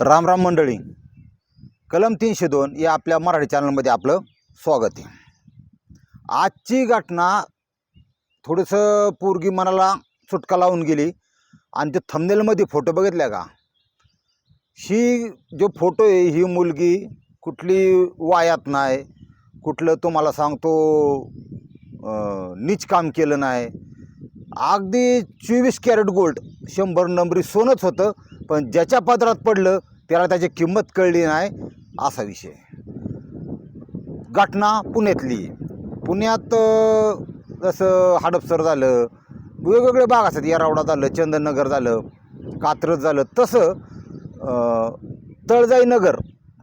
राम राम मंडळी. कलम तीनशे दोन या आपल्या मराठी चॅनलमध्ये आपलं स्वागत आहे. आजची घटना थोडंसं पोरगी मनाला सुटका लावून गेली. आणि ते थमनेलमध्ये फोटो बघितल्या का? ही जो फोटो आहे ही मुलगी कुठली वायात नाही. कुठलं तुम्हाला सांगतो नीच काम केलं नाही. अगदी चोवीस कॅरेट गोल्ड शंभर नंबरी सोनंच होतं. पण ज्याच्या पदरात पडलं त्याला त्याची किंमत कळली नाही असा विषय. घटना पुण्यातली. पुण्यात जसं हडपसर झालं वेगवेगळे भाग असतात. येरावडा झालं चंदननगर झालं कात्रज झालं तसं तळजाई नगर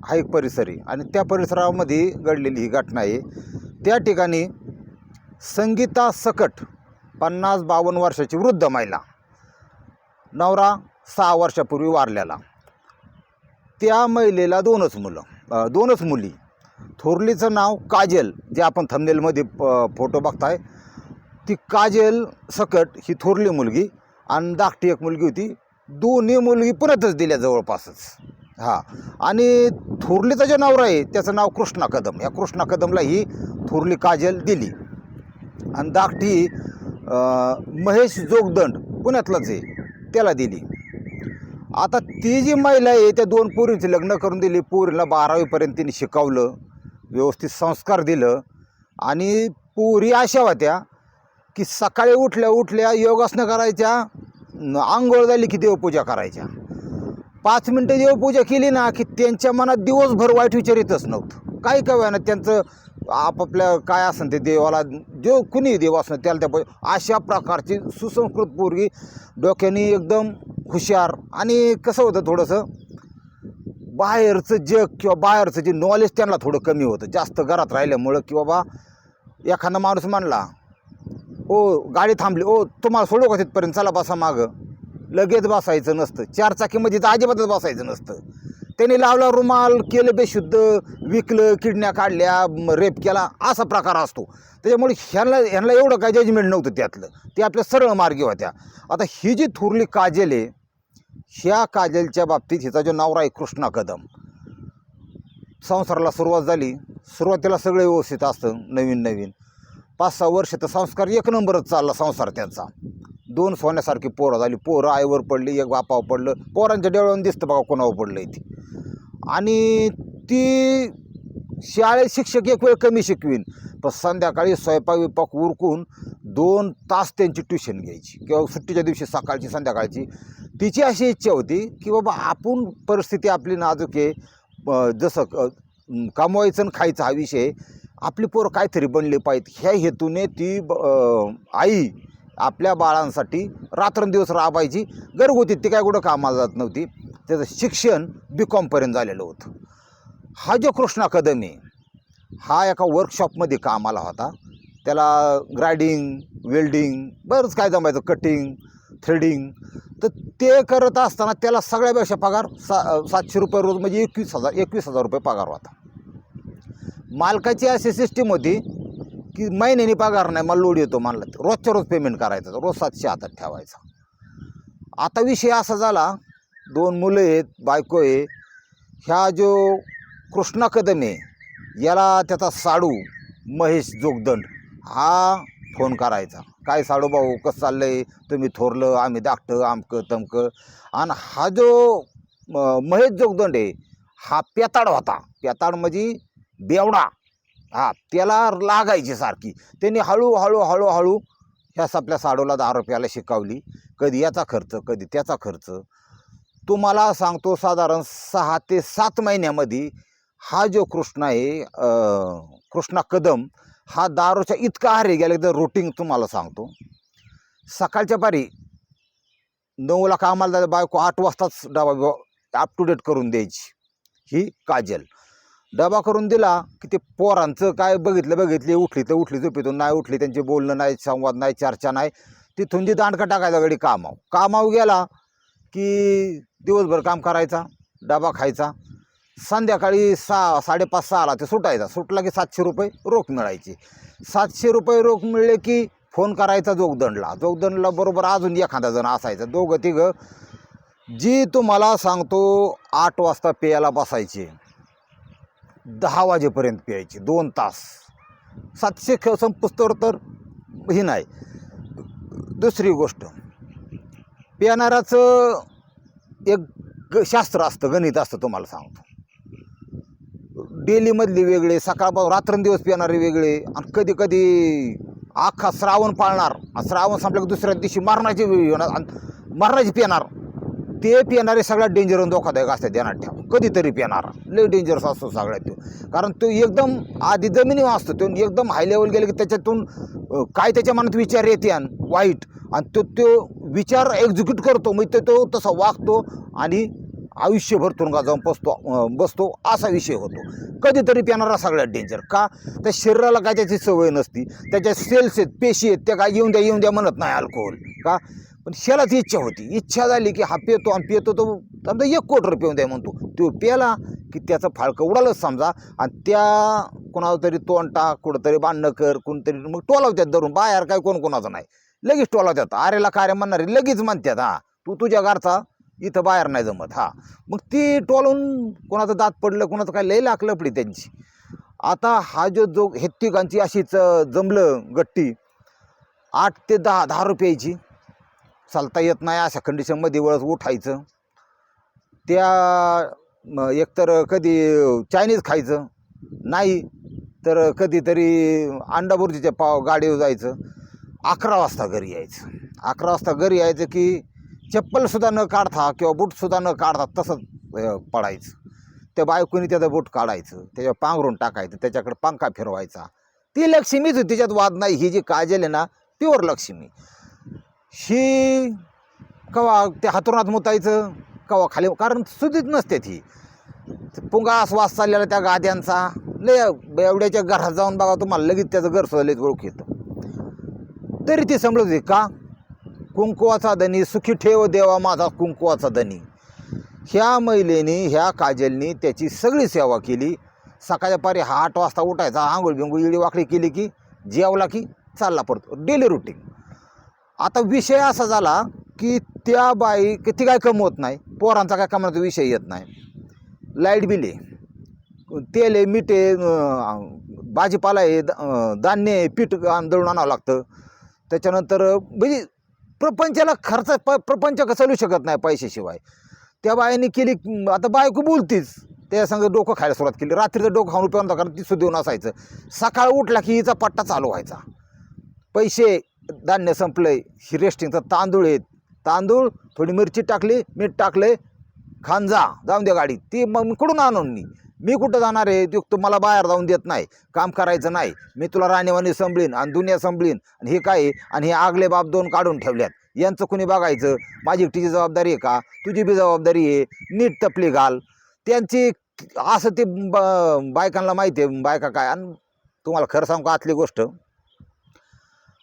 हा एक परिसर आहे. आणि त्या परिसरामध्ये घडलेली ही घटना आहे. त्या ठिकाणी संगीता सकट पन्नास बावन्न वर्षाची वृद्ध महिला. नवरा सहा वर्षापूर्वी वारल्याला. त्या महिलेला दोनच मुलं दोनच मुली. थोरलीचं नाव काजल जे आपण थंबनेलमध्ये प- फोटो बघताय. ती काजल सकट ही थोरली मुलगी आणि धाकटी एक मुलगी होती. दोन्ही मुलगी पुण्यातच दिल्या जवळपासच. हां. आणि थोरलीचा जे नवरा आहे त्याचं नाव कृष्णा कदम. या कृष्णा कदमला ही थोरली काजल दिली. आणि धाकटी महेश जोगदंड पुण्यातलाच आहे त्याला दिली. आता ती जी महिला आहे त्या दोन पोरींचे लग्न करून दिली. पोरीला बारावीपर्यंत तिने शिकवलं व्यवस्थित संस्कार दिलं. आणि पोरी अशा होत्या की सकाळी उठल्या उठल्या योगासनं करायच्या आंघोळ झाली की देवपूजा करायच्या. पाच मिनटं देवपूजा केली ना की त्यांच्या मनात दिवसभर वाईट विचार येतच नव्हतं. काही काय ना त्यांचं आपापल्या काय असेल ते देवाला जो कुणी देव असणं त्याला त्या अशा प्रकारची सुसंस्कृत पोरगी डोक्याने एकदम हुशार. आणि कसं होतं थोडंसं बाहेरचं जग किंवा बाहेरचं जे नॉलेज त्यांना थोडं कमी होतं. जास्त घरात राहिल्यामुळं की बाबा एखादा माणूस म्हणला ओ गाडी थांबली. ओ तुम्हाला सोडू का तिथपर्यंत? चला बसा मागं. लगेच बसायचं नसतं. चार चाकीमध्ये तर अजिबातच बसायचं नसतं. त्यांनी लावला रुमाल केलं बेशुद्ध विकलं किडण्या काढल्या रेप केला असा प्रकार असतो. त्याच्यामुळे ह्यांना ह्यांना एवढं काय जजमेंट नव्हतं त्यातलं. ते आपल्या सरळ मार्गी होत्या. आता ही जी थोरली काजल आहे ह्या काजलच्या बाबतीत हिचा जो नवरा आहे कृष्णा कदम संसाराला सुरुवात झाली. सुरुवातीला सगळं व्यवस्थित असतं नवीन नवीन पाच सहा वर्ष तर संस्कार एक नंबरच चालला संसार त्यांचा. दोन सोन्यासारखी पोरं झाली. पोरं आईवर पडली एक बापावर पडलं. पोरांच्या डोळ्यावर दिसतं बघा कोणावर पडलं ती. आणि ती शाळेत शिक्षक एक वेळ कमी शिकवीन. पण संध्याकाळी स्वयंपाक विपाक उरकून दोन तास त्यांची ट्युशन घ्यायची. किंवा सुट्टीच्या दिवशी सकाळची संध्याकाळची. तिची अशी इच्छा होती की बाबा आपण परिस्थिती आपली नाजूक आहे. जसं कमवायचं आणि खायचा हा विषय. आपली पोरं काहीतरी बनले पाहिजे ह्या हेतूने ती ब- आई आपल्या बाळांसाठी रात्रंदिवस राबायची घरगुती ती काय कुठं कामाला जात नव्हती. त्याचं शिक्षण बी कॉमपर्यंत झालेलं होतं. हा जो कृष्णा कदम हा एका वर्कशॉपमध्ये कामाला होता. त्याला ग्रायडिंग वेल्डिंग बरंच काय जमायचं कटिंग थ्रेडिंग तर ते करत असताना त्याला सगळ्यापेक्षा पगार सा सातशे रुपये रोज म्हणजे एकवीस हजार एकवीस हजार रुपये पगार होता. मालकाची अशी सिस्टीम होती की महिन्याने पगार नाही मला लोड येतो म्हणला रोजच्या रोज पेमेंट करायचं रोज सातशे हातात ठेवायचा. आता विषय असा झाला दोन मुलं आहेत बायको आहे. ह्या जो कृष्णा कदम आहे याला त्याचा साडू महेश जोगदंड हा फोन करायचा. काय साडू भाऊ कसं चाललं आहे तुम्ही थोरलं आम्ही धाकटं आमकं तमकं. आणि हा जो म- महेश जोगदंड आहे हा पेताड होता. पेताड म्हणजे बेवडा. हा त्याला लागायची सारखी. त्यांनी हळूहळू हळूहळू ह्या सपल्या साडूला दहा रुपयाला शिकवली. कधी याचा खर्च कधी त्याचा खर्च. तुम्हाला सांगतो साधारण सहा ते सात महिन्यामध्ये हा जो कृष्णा आहे कृष्णा कदम हा दारूच्या इतका आहारी गेला तर रुटीन तुम्हाला सांगतो. सकाळच्या पारी नऊला कामाला बायको आठ वाजताच डबा अप टू डेट करून द्यायची. ही काजल. डबा करून दिला की ते पोरांचं काय बघितलं बघितली उठली तर उठली झोपेतून नाही उठली त्यांचे बोलणं नाही संवाद नाही चर्चा नाही. तिथून जी दांडका टाकायचा गडी कामाव कामाव गेला की दिवसभर काम करायचा डबा खायचा. संध्याकाळी सहा साडेपाच सहाला ते सुटायचा. सुटला की सातशे रुपये रोख मिळायची. सातशे रुपये रोख मिळले की फोन करायचा जोगदंडला. जोगदंडला बरोबर अजून एखादा जण असायचा. दोघं तिघं. जी तुम्हाला सांगतो आठ वाजता पेयाला बसायचे. दहा वाजेपर्यंत प्यायची दोन तास. सातशे खेळ संपुस्तवर तर ही नाही. दुसरी गोष्ट पिणाराचं एक ग शास्त्र असतं गणित असतं तुम्हाला सांगतो. डेलीमधली वेगळे सकाळपासून रात्रंदिवस पिणारे वेगळे आणि कधी कधी अख्खा श्रावण पाळणार आणि श्रावण संपल्या दुसऱ्या दिवशी मरणाची वेळ येणार आणि मरणाची पिणार ते पिणारे सगळ्यात डेंजर धोकादायक असतात ध्यानात ठेवा. कधीतरी पिणार. लय डेंजरस असतो सगळ्यात तो. कारण तो एकदम आधी जमिनीवर असतो. तो एकदम हाय लेवल गेले की त्याच्यातून काय त्याच्या मनात विचार येते आणि वाईट. आणि तो तो विचार एक्झिक्यूट करतो. मग तो तसा वागतो आणि आयुष्यभर तुरुंगात जाऊन बसतो बसतो. असा विषय होतो. कधीतरी पिणारा सगळ्यात डेंजर का? त्या शरीराला काय त्याची सवय नसती. त्याच्या सेल्स आहेत पेशी आहेत त्या काय येऊन द्या येऊन द्या म्हणत नाही अल्कोहोल का? पण शेलाच इच्छा होती. इच्छा झाली की हा पेतो आणि पेतो तो समजा एक कोटर पिऊन द्या म्हणतो. तो प्याला की त्याचं फाळकं उडालंच समजा आणि त्या कोणाला तरी तोंड टाक कुठंतरी बांधणं कर कोणतरी मग टोलावत्यात धरून. बाहेर काय कोण कोणाचं नाही. लगेच टोलावत्यात आरेला कार्य म्हणणारे? लगेच म्हणतात हा. तू तुझ्या घरचा इथं बाहेर नाही जमत हा. मग ती टोलून कोणाचं दात पडलं कोणाचं काय लई लाख पडी त्यांची. आता हा जो जो हे तिघांची अशीच जमलं गट्टी आठ ते दहा दहा रुपयाची. चालता येत नाही अशा कंडिशनमध्ये वळत उठायचं. त्या एकतर कधी चायनीज खायचं नाही तर कधीतरी अंडाबुर्जीच्या पाव गाडीवर जायचं. अकरा वाजता घरी यायचं. अकरा वाजता घरी यायचं की चप्पलसुद्धा न काढता किंवा बूटसुद्धा न काढता तसंच पडायचं. त्या बायकोनी त्याचं बूट काढायचं त्याच्यावर पांघरून टाकायचं त्याच्याकडे पंखा फिरवायचा. ती लक्ष्मीच होती त्याच्यात वाद नाही. ही जी काजल आहे ना प्युअर लक्ष्मी. ही कवा त्या हातरुणात मुतायचं कवा खाली कारण सुधीत नसते ती. पुंगा वास चाललेला त्या गाद्यांचा. लय एवढ्याच्या घरात जाऊन बघा तुम्हाला लगेच त्याचं घर सुद्धा ओळख येतं तरी ती समजत होती का? कुंकुवाचा धनी सुखी ठेव देवा माझा कुंकुवाचा धनी. ह्या महिलेने ह्या काजलनी त्याची सगळी सेवा केली. सकाळच्या पारी हा आठ वाजता उठायचा आंघोळ बिंगोळ इडी वाकडी केली की जेवला की चालला पडतो डेली रुटीन आता विषय असा झाला की त्या बाई किती काय कमवत नाही. पोरांचा काय कमवण्याचा विषय येत नाही. लाइट बिल आहे. तेल आहे मीठ आहे भाजीपाला आहे द- धान्य आहे पीठ आण- दळून आणावं लागतं. त्याच्यानंतर म्हणजे प्रपंचाला खर्च प प्रपंच चालू शकत नाही पैशाशिवाय. त्या बायाने केली आता बायको बोलतीच. त्या संग डोकं खायला सुरुवात केली. रात्रीचं डोकं खाऊन उपयोग नव्हता कारण ती सुद्धा नसायचं सकाळ उठला की हिचा पट्टा चालू व्हायचा. पैसे धान्य संपलं आहे ही रेस्टिंगचा तांदूळ आहेत. तांदूळ थोडी मिरची टाकली मीठ टाकले खान जा जाऊन द्या गाडी ती मग मी कुठून आणून मी मी कुठं जाणार आहे? तू मला बाहेर जाऊन देत नाही. काम करायचं नाही. मी तुला राणीवाणी संभळीन आणि दुनिया संभळीन आणि हे काय आहे? आणि हे आगले बाप दोन काढून ठेवल्यात. यांचं कुणी बघायचं? माझी एकटीची जबाबदारी आहे का? तुझी बी जबाबदारी आहे. नीट तपली घाल. त्यांची असं ते ब बायकांना माहिती आहे. बायका काय? आणि तुम्हाला खरं सांगू का आतली गोष्ट?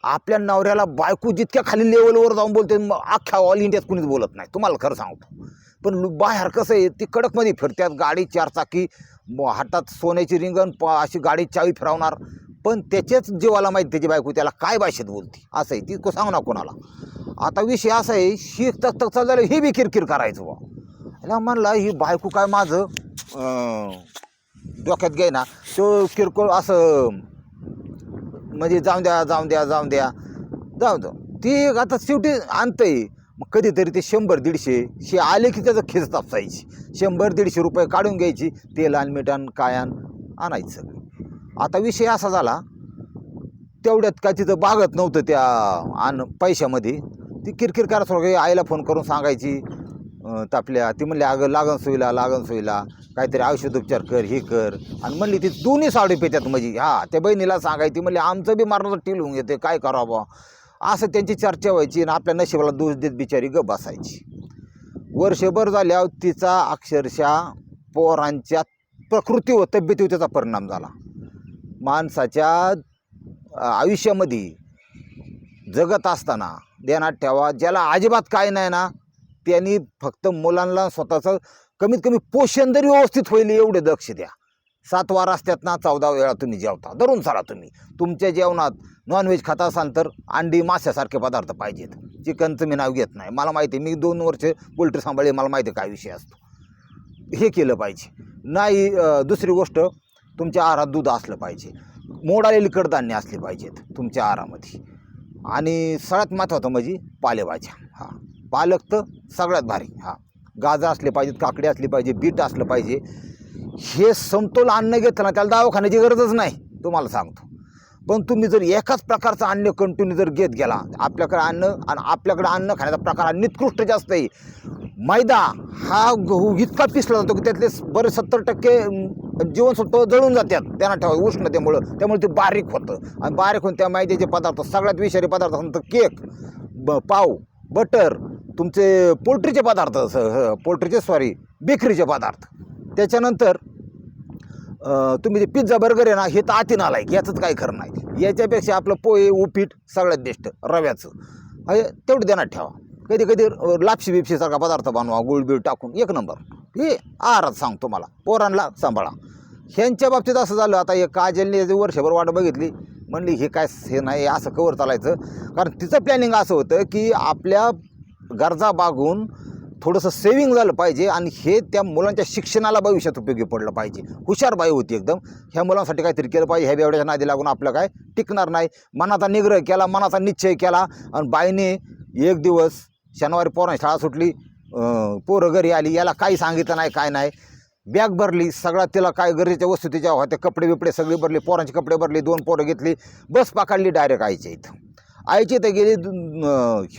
आपल्या नवऱ्याला बायको जितक्या खाली लेवलवर जाऊन बोलते मग अख्ख्या ऑल इंडियात कुणीच बोलत नाही. तुम्हाला खरं सांगतो. पण बाहेर कसं आहे ती कडकमध्ये फिरतात गाडी चारचाकी हातात सोन्याची रिंगण प अशी गाडी चावी फिरवणार. पण त्याच्याच जीवाला माहिती त्याची बायको त्याला काय भाषेत बोलते? असं आहे. ती सांग ना कोणाला. आता विषय असा आहे शीख तक तक झालं हे बी किरकिर करायचं बा याला म्हणला ही बायको काय माझं डोक्यात घे ना. तो किरकोळ असं म्हणजे जाऊन द्या जाऊन द्या जाऊन द्या. जाऊन द्या ती आता शेवटी आणतंय. मग कधीतरी ते शंभर दीडशे शे आले की त्याचं खिच तापसायची. शंभर दीडशे रुपये काढून घ्यायची. तेल आणि मिठान कायान आणायचं. सगळं आता विषय असा झाला. तेवढ्यात काय तिथं बागत नव्हतं त्या आण पैशामध्ये. ती किरकिर करत आईला फोन करून सांगायची. तापल्या. ती म्हणले अगं लागन सोयीला लागन सोयीला. काहीतरी औषधोपचार कर हे कर. आणि म्हणली ती दोन्ही साडी पेत्यात म्हणजे हा त्या बहिणीला सांगायची म्हणली आमचं बी मारणाचं टील होऊन येते काय करावं असं त्यांची चर्चा व्हायची आणि आपल्या नशिबाला दोष देत बिचारी ग बसायची. वर्षभर झाल्यावर तिचा अक्षरशः पोरांच्या प्रकृतीवर तब्येतीवर त्याचा परिणाम झाला. माणसाच्या आयुष्यामध्ये जगत असताना ध्यानात ठेवा ज्याला अजिबात काय नाही ना त्यांनी फक्त मुलांना स्वतःचं कमीत कमी पोषण जरी व्यवस्थित होईल एवढे दक्ष द्या. सातवा रस्त्यात ना चौदा वेळा तुम्ही जेवता. धरून चाला तुम्ही. तुमच्या जेवणात नॉनव्हेज खाता असाल तर अंडी माश्यासारखे पदार्थ पाहिजेत. चिकनचं मी नाव घेत नाही. मला माहिती आहे मी दोन वर्ष पोल्ट्री सांभाळली मला माहिती आहे काय विषय असतो. हे केलं पाहिजे. नाही दुसरी गोष्ट तुमच्या आहारात दूध असलं पाहिजे. मोडालेली कडधान्य असली पाहिजेत तुमच्या आहारामध्ये. आणि सगळ्यात महत्त्वाचं म्हणजे पालेभाज्या. हां. पालक तर सगळ्यात भारी. हां. गाजर असले पाहिजेत काकडी असली पाहिजे बीट असलं पाहिजे हे समतोल अन्न घेताना त्याला दवाखान्याची गरजच नाही तुम्हाला सांगतो. पण तुम्ही जर एकाच प्रकारचं अन्न कंटिन्यू जर घेत गेला आपल्याकडे अन्न आणि आपल्याकडे अन्न खाण्याचा प्रकार हा निकृष्ट जास्त आहे. मैदा हा गहू इतका पिसला जातो की त्यातले बरे सत्तर टक्के जीवनसत्व जळून जातात. त्यांना ठेवा उष्णतेमुळं त्यामुळे ते बारीक होतं. आणि बारीक होऊन त्या मैद्याचे पदार्थ सगळ्यात विषारी पदार्थ म्हणतात केक ब पाव बटर तुमचे पोल्ट्रीचे पदार्थ स- पोल्ट्रीचे सॉरी बेकरीचे पदार्थ. त्याच्यानंतर तुम्ही जे पिझ्झा बर्गर आहे ना हे तर आतीन आला आहे याचंच काही खरं नाही. याच्यापेक्षा आपलं पोहे उपीट सगळ्यात बेस्ट रव्याचं. हे तेवढं देण्यात ठेवा. कधी कधी लापशी बिपशीसारखा पदार्थ बनवा गुळबीळ टाकून एक नंबर हे आहारात सांग तुम्हाला पोरांना सांभाळा. ह्यांच्या बाबतीत असं झालं आता हे काजलने जे वर्षभर वाट बघितली. म्हणली हे काय हे नाही असं कवर चालायचं. कारण तिचं प्लॅनिंग असं होतं की आपल्या गरजा बागून थोडंसं सेविंग झालं पाहिजे आणि हे त्या मुलांच्या शिक्षणाला भविष्यात उपयोगी पडलं पाहिजे. हुशार बाई होती एकदम. ह्या मुलांसाठी काहीतरी केलं पाहिजे. ह्या बेवड्याच्या नादी लागून आपलं काय टिकणार नाही. मनाचा निग्रह केला मनाचा निश्चय केला आणि बाईने एक दिवस शनिवारी पोरांची शाळा सुटली. पोरं घरी आली. याला काही सांगितलं नाही काय नाही. बॅग भरली. सगळ्या तिला काय गरजेच्या वस्तू तिच्या होत्या कपडे बिपडे सगळे भरले. पोरांचे कपडे भरले. दोन पोरं घेतली. बस पकडली. डायरेक्ट आईच्या इथं. आईच्या इथं गेली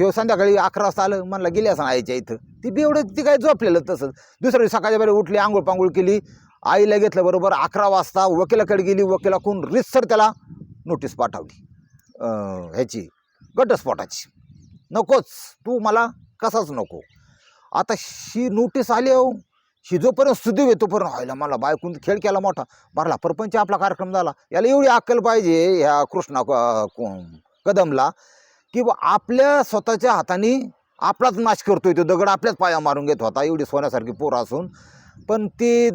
हे संध्याकाळी अकरा वाजता आलं म्हणलं गेली असं आईच्या इथं. ती बी एवढं ती काय झोपलेलं तसंच. दुसऱ्या दिवशी सकाळच्या वेळी उठली आंघोळ पांघोळ केली. आईला घेतलं बरोबर अकरा वाजता वकिलाकडे गेली. वकिलाकडून रितसर त्याला नोटीस पाठवली. ह्याची घटस्फोटाची. नकोच तू मला कसाच नको. आता ही नोटीस आली हो ही जोपर्यंत सुदैव येतो पण व्हायला मला बायकून खेळ केला मोठा. भरला परपंच आपला कार्यक्रम झाला. याला एवढी अक्कल पाहिजे ह्या कृष्णा को- कदमला की बुवा आपल्या स्वतःच्या हाताने आपलाच नाश करतोय तो दगड आपल्याच पाया मारून घेत होता एवढी सोन्यासारखी पोरं असून. पण ती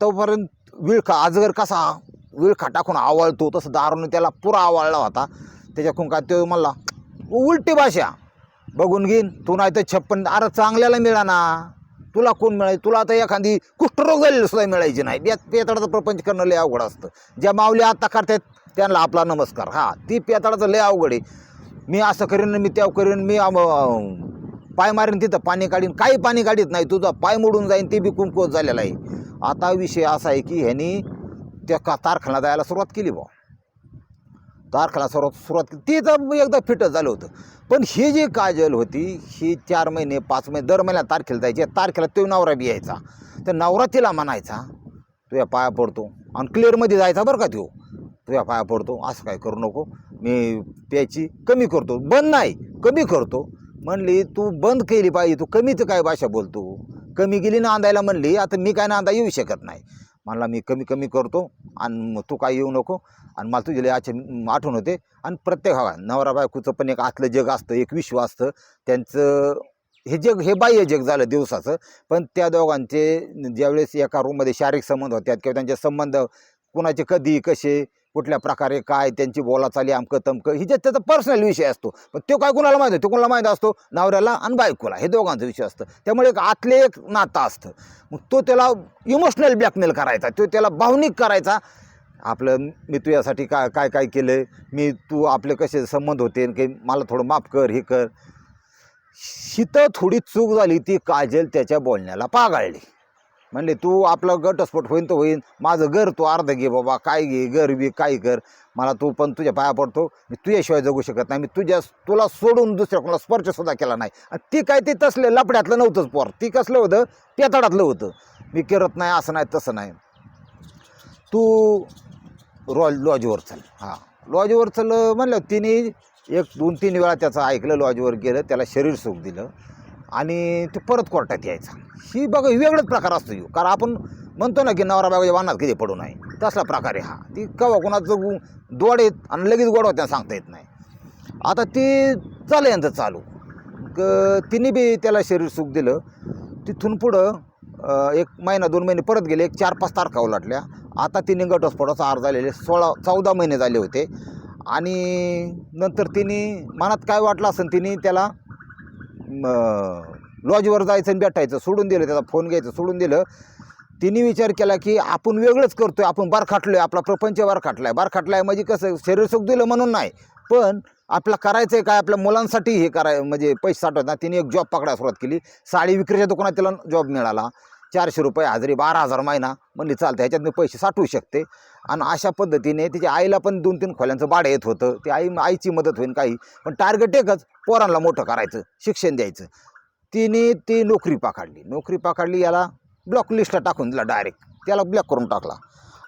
तोपर्यंत विळखा आजगर कसा? विळखा टाकून आवळतो तसं दारून त्याला पुरा आवळला होता. त्याच्याकडून कुंका तो म्हणला उलटी भाषा बघून घेईन तू नाही तर छप्पन अरे चांगल्याला मिळा ना. तुला कोण मिळाय तुला आता एखादी कुष्ठरोग झालेली सुद्धा मिळायची नाही. बेत पेताडाचं प्रपंच करणं लय अवघड असतं. ज्या माऊली आता करतात त्यांना आपला नमस्कार. हा ती पेताळाचं लय अवघड आहे. मी असं करीन मी त्या करीन मी पाय मारीन तिथं पाणी काढीन. काही पाणी काढीत नाही तुझा पाय मोडून जाईन ते बी कुंकवत झालेला आहे. आता विषय असा आहे की ह्यांनी त्या का तारखाला जायला सुरुवात केली बा तारखाला सुरुवात सुरुवात केली. ते तर एकदा फिटच झालं होतं. पण ही जी काजल होती ही चार महिने पाच महिने दर महिन्याला तारखेला जायची. तारखेला तो नवरा बी यायचा. तर नवरा तिला म्हणायचा तुझ्या पाया पडतो. आणि क्लिअरमध्ये जायचा बरं का तो तुझ्या पाया पडतो असं काय करू नको. मी प्यायची कमी करतो. बंद नाही कमी करतो. म्हणली तू बंद केली पाहिजे तू कमीच काय भाषा बोलतो? कमी गेली नांदायला म्हणली. आता मी काय नांदा येऊ शकत नाही. म्हणला मी कमी कमी करतो आणि मग तू काय येऊ नको. आणि मला तुझे लय आठवण होते. आणि प्रत्येक हवा नवरा बायकोचं पण एक आतलं जग असतं एक विश्व असतं. त्यांचं हे जग हे बाह्य जग झालं दिवसाचं. पण त्या दोघांचे ज्यावेळेस एका रूममध्ये शारीरिक संबंध होत्यात किंवा त्यांचे संबंध कुणाचे कधी कसे कुठल्या प्रकारे काय त्यांची बोलाचाली अमकं तमकं ही जे त्याचा पर्सनल विषय असतो. पण तो काय कुणाला माहीत तो कुणाला माहीत असतो? नवऱ्याला आणि बायकोला. हे दोघांचा विषय असतं. त्यामुळे एक आतले एक नातं असतं. मग तो त्याला इमोशनल ब्लॅकमेल करायचा. तो त्याला भावनिक करायचा. आपलं मी तुझ्यासाठी काय काय काय केलं मी तू आपले कसे संबंध होते? आणि मला थोडं माफ कर हे कर. शीतं थोडी चूक झाली ती काजल त्याच्या बोलण्याला पागाळली. म्हणले तू आपला घटस्फोट होईन तर होईन. माझं घर तू अर्ध घे बाबा. काय घे? घर बी काय कर? मला तू पण तुझ्या पाया पडतो. मी तुझ्याशिवाय जगू शकत नाही. मी तुझ्या तुला सोडून दुसऱ्या कोणाला स्पर्शसुद्धा केला नाही. आणि ती काय ते तसले लपड्यातलं नव्हतंच पोर. ती कसलं होतं? पेताडातलं होतं. मी करत नाही असं नाही तसं नाही. तू रॉ लॉजवर चल. हां. लॉजवर चल म्हणलं तिने एक दोन तीन वेळा त्याचं ऐकलं लॉजवर गेलं. त्याला शरीर सुख दिलं. आणि ते परत कोर्टात यायचा. ही बघा वेगळंच वेगळाच प्रकार असतो येऊ कारण आपण म्हणतो ना की नवरा बाबाच्या वानात किती पडू नये. तसला प्रकार आहे हा. ती कवा कोणाचं दोड येत आणि लगेच गोड होत्या सांगता येत नाही. आता ती चालू यांचं चालू. क तिने बी त्याला शरीर सुख दिलं. तिथून पुढं एक महिना दोन महिने परत गेले. एक चार पाच तारखा उलाटल्या आता तिने घटस्फोटाचा आर झालेले सोळा चौदा महिने झाले होते. आणि नंतर तिने मनात काय वाटलं असेल तिने त्याला लॉजवर जायचं आणि भेटायचं सोडून दिलं त्याचा फोन घ्यायचं सोडून दिलं. तिने विचार केला की आपण वेगळंच करतोय आपण बारखाटलोय आपला प्रपंच बारखाटलाय बारखाटलाय म्हणजे कसं शरीर सुख दिलं म्हणून नाही पण आपलं करायचं आहे काय आपल्या मुलांसाठी हे कराय म्हणजे पैसे साठवत ना तिने एक जॉब पकडायला सुरुवात केली. साडी विक्रीच्या दुकानात तिला जॉब मिळाला. चारशे रुपये हजरी बारा हजार महिना. म्हणली चालतं ह्याच्यात मी पैसे साठवू शकते. आणि अशा पद्धतीने तिच्या आईला पण दोन तीन खोल्यांचं भाडं येत होतं. ती आई आईची मदत होईल काही. पण टार्गेट एकच पोरांना मोठं करायचं शिक्षण द्यायचं. तिने ती नोकरी पाकाडली. नोकरी पाकाडली याला ब्लॉक लिस्टला टाकून दिला डायरेक्ट त्याला ब्लॉक करून टाकला.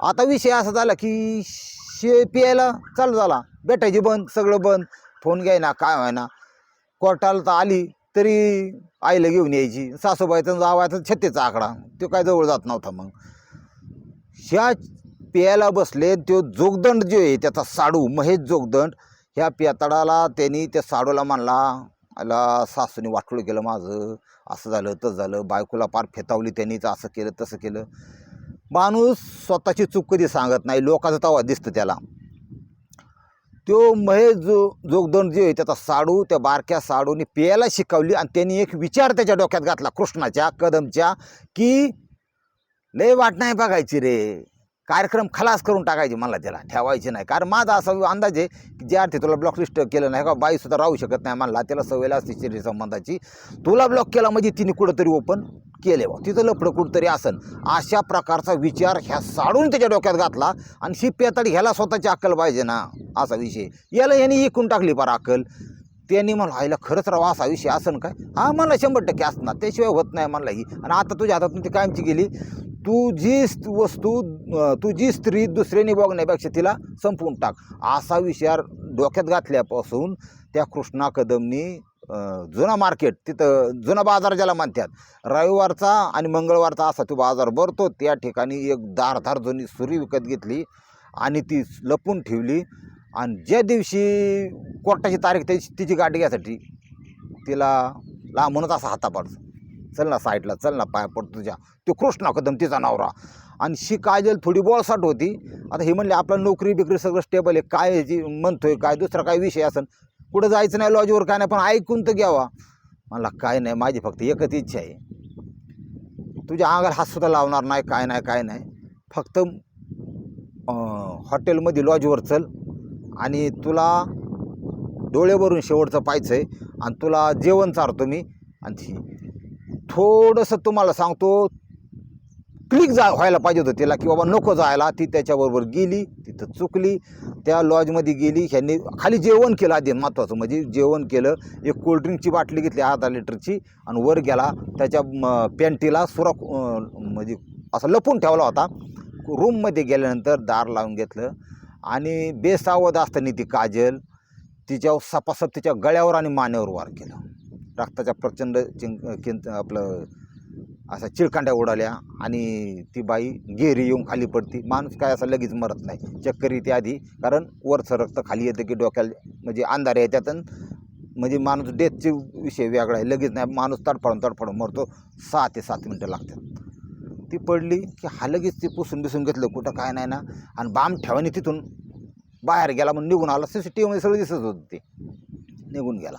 आता विषय असा झाला की शे पियायला चालू झाला. भेटायची बंद सगळं बंद. फोन घ्यायना काय व्हायना. कोर्टाला तर आली. तरी आईला घेऊन यायची. सासूबाईचा जावायचा छत्तीचा आकडा. तो काय जवळ जात नव्हता मग. ह्या प्यायला बसले तो जोगदंड जो आहे त्याचा साडू महेश जोगदंड ह्या पेताडाला त्यांनी त्या साडूला मानला. आला सासूने वाटोळ केलं माझं. असं झालं तसं झालं. बायकोला पार फेतावली त्यांनी तर असं केलं तसं केलं. माणूस स्वतःची चूक कधी सांगत नाही. लोकांचा तवा दिसतं त्याला. तो महेश जो जोगदंड जे आहे त्याचा साडू त्या बारक्या साडूने प्यायला शिकवली आणि त्यांनी एक विचार त्याच्या डोक्यात घातला कृष्णाच्या कदमच्या की लय वाट नाही बघायची रे. कार्यक्रम खलास करून टाकायचे मला त्याला ठेवायचे नाही. कारण माझा असा अंदाज आहे की ज्या अर्थी तुला ब्लॉक लिस्ट केलं नाही का बाईसुद्धा राहू शकत नाही म्हणला त्याला सवयला असते शरीर संबंधाची. तुला ब्लॉक केला म्हणजे तिने कुठंतरी ओपन केले बा. तिथं लपडं कुठंतरी असन. अशा प्रकारचा विचार ह्या साडून त्याच्या डोक्यात घातला आणि ही पेताडी ह्याला स्वतःची अक्कल पाहिजे ना. असा विषय. याला यांनी ऐकून टाकली पार अक्कल. त्यांनी म्हणलं आईला खरंच राव असा विषय असन काय? हा मला शंभर टक्के असणार. त्याशिवाय होत नाही म्हणला ही. आणि आता तुझ्या हातातून ती कायमची गेली. तू जी स्त- वस्तू तू जी स्त्री दुसऱ्याने बघण्यापेक्षा तिला संपवून टाक. असा विचार डोक्यात घातल्यापासून त्या कृष्णा कदमनी जुना मार्केट तिथं जुना बाजार ज्याला म्हणतात रविवारचा आणि मंगळवारचा असा तो बाजार भरतो. त्या ठिकाणी एक धारधार जुनी सुरी विकत घेतली आणि ती लपून ठेवली. आणि ज्या दिवशी कोर्टाची तारीख त्याची तिची गाठ घ्यायसाठी तिला लांबूनच असा हाता पाडतो. चल ना साईडला चल ना पाय पडतो तुझ्या. तो कृष्णा कदम तिचा नवरा. आणि शी काजल थोडी बॉलसाट होती. आता हे म्हणले आपला नोकरी बिकरी सगळं स्टेबल आहे. काय ह्याची म्हणतोय काय दुसरा काय विषय असन? कुठं जायचं नाही लॉजवर काय नाही पण ऐकून तर घ्यावा. मला काय नाही माझी फक्त एकच इच्छा आहे. तुझ्या अंगाला हात सुद्धा लावणार नाही काय नाही काय नाही. फक्त हॉटेलमध्ये लॉजवर चल. आणि तुला डोळे भरून शेवटचं पाहायचं आहे आणि तुला जेवण चारतो मी. आणि थोडंसं तुम्हाला सांगतो क्लिक जा व्हायला पाहिजे होतं तिला की बाबा नको जायला. ती त्याच्याबरोबर गेली तिथं चुकली त्या लॉजमध्ये गेली. ह्यांनी खाली जेवण केलं आधी महत्त्वाचं म्हणजे जेवण केलं. एक कोल्ड्रिंकची बाटली घेतली अर्धा लिटरची आणि वर गेला. त्याच्या पॅन्टीला सुराख म्हणजे असं लपून ठेवला होता. रूममध्ये गेल्यानंतर दार लावून घेतलं. आणि बेसावध असताना ती काजल तिच्यावर सपासप तिच्या गळ्यावर आणि मानेवर वार केला. रक्ताच्या प्रचंड चिंक किंत आपलं असा चिळकांड्या उडाल्या आणि ती बाई गेरी येऊन खाली पडती. माणूस काय असं लगेच मरत नाही. चक्कर येते आधी कारण वरचं रक्त खाली येतं की डोक्याला म्हणजे अंधारे येतात म्हणजे माणूस डेथचे विषय वेगळा आहे. लगेच नाही माणूस तडफडून तडफडून मरतो. सहा ते सात मिनटं लागतात. ती पडली की हा लगेच ती पुसून बिसून घेतलं कुठं काय नाही ना. आणि बाम ठेवाने तिथून बाहेर गेला म्हणून निघून आला. सी सी टी व्हीमध्ये सगळं दिसत होतं ते. निघून गेला.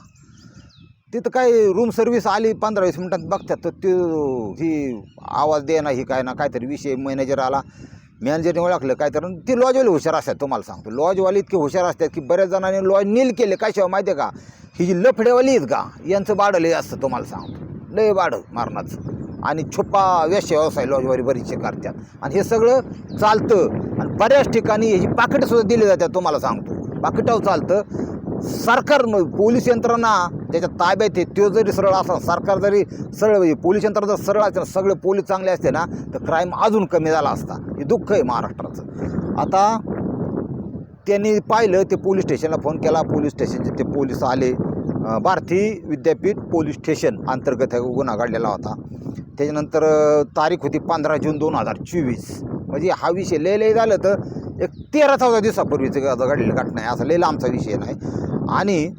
तिथं काय रूम सर्व्हिस आली पंधरा वीस मिनटात बघतात. तर ती ही आवाज दे ना ही काय ना काहीतरी विषय मॅनेजर आला. मॅनेजरने ओळखलं काय तर. ती लॉजवाले हुशार असतात तुम्हाला सांगतो. लॉजवाले इतके हुशार असतात की बऱ्याच जणांनी लॉज नील केले. काय माहिती आहे का? ही जी लफडेवाली आहेत का? यांचं बाडं लय असतं तुम्हाला सांगतो. लय बाडं मारणाचं आणि छुपा व्यवसाय व्यवसाय लॉजवारी बरीचसे करतात. आणि हे सगळं चालतं. आणि बऱ्याच ठिकाणी ह्याची पाकिटंसुद्धा दिली जातात तुम्हाला सांगतो. पाकिटावर चालतं. सरकार पोलीस यंत्रणा ज्याच्या ताब्यात आहे तो जरी सरळ असला सरकार जरी सरळ म्हणजे पोलीस यंत्रणा जर सरळ असेल सगळे पोलीस चांगले असते ना तर क्राईम अजून कमी झाला असता. हे दुःख आहे महाराष्ट्राचं. आता त्यांनी पाहिलं ते पोलीस स्टेशनला फोन केला पोलीस स्टेशनचे ते पोलीस आले. भारती विद्यापीठ पोलीस स्टेशन अंतर्गत हा गुन्हा घडलेला होता. त्याच्यानंतर तारीख होती पंधरा जून दोन हजार चोवीस. म्हणजे हा विषय लय लय झालं तर एक तेरा चौदा दिवसापूर्वीचं ग- घडलेली घटना आहे. असा लय लांबचा विषय नाही. आणि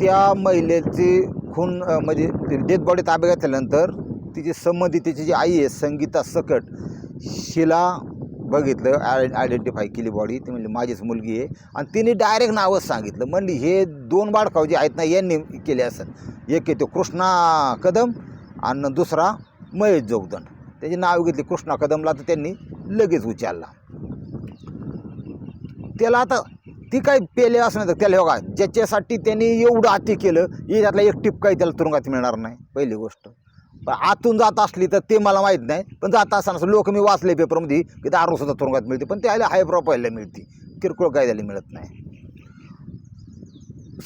त्या महिलेची खून म्हणजे डेथ बॉडी ताब्यात घेतल्यानंतर तिची संबंधित तिची जी आई आहे संगीता सकट शिला बघितलं आय आयडेंटिफाय केली बॉडी ती म्हणली माझीच मुलगी आहे. आणि तिने डायरेक्ट नावच सांगितलं. म्हणली हे दोन बाळकाव जे आहेत ना यांनी केले असं एक येतो कृष्णा कदम आणि दुसरा महेश जोगदंड त्याची नाव घेतली कृष्णा कदमला तर त्यांनी लगेच उचलला. त्याला आता ती काय पेले असं नाही तर त्याला बघा ज्याच्यासाठी त्यांनी एवढं अति केलं हे त्यातला एक टिप काही त्याला तुरुंगात मिळणार नाही. पहिली गोष्ट. पण आतून जात असली तर ते मला माहीत नाही. पण जात असताना लोक मी वाचले पेपरमध्ये की दारू सुद्धा तुरुंगात मिळते. पण त्याला हाय प्रोफाईलला मिळते. किरकोळ कायद्याला मिळत नाही.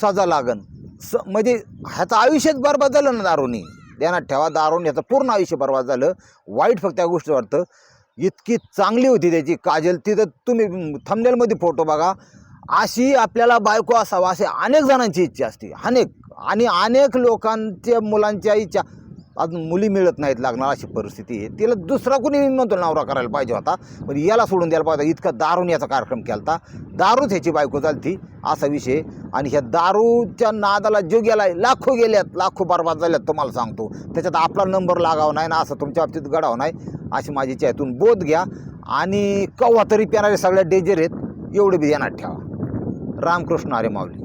सजा लागन. स म्हणजे ह्याचं आयुष्यच बरबाद झालं ना दारूनी. ध्यानात ठेवा दारून ह्याचं पूर्ण आयुष्य बरबाद झालं. वाईट फक्त त्या गोष्टी वाटतं. इतकी चांगली होती त्याची काजल. तिथं तुम्ही थंबनेलमध्ये फोटो बघा. अशी आपल्याला बायको असावा असे अनेक जणांची इच्छा असते. अनेक. आणि अनेक लोकांच्या मुलांच्या इच्छा. अजून मुली मिळत नाहीत लागणार अशी परिस्थिती आहे. तिला दुसरा कुणी म्हणतो नवरा करायला पाहिजे होता पण याला सोडून द्यायला पाहिजे इतका दारून याचा कार्यक्रम केला होता दारूच ह्याची बायको चालती असा विषय. आणि ह्या दारूच्या नादाला जो गेला लाखो गेल्यात लाखो बरबाद झाल्यात तुम्हाला सांगतो. त्याच्यात आपला नंबर लागावा नाही ना असं तुमच्या बाबतीत घडावं नाही अशी माझी इच्छा बोध घ्या. आणि कव्हा तरी पेणारे सगळ्या डेंजर आहेत एवढे बी ध्यानात ठेवा. रामकृष्ण अरे माऊली.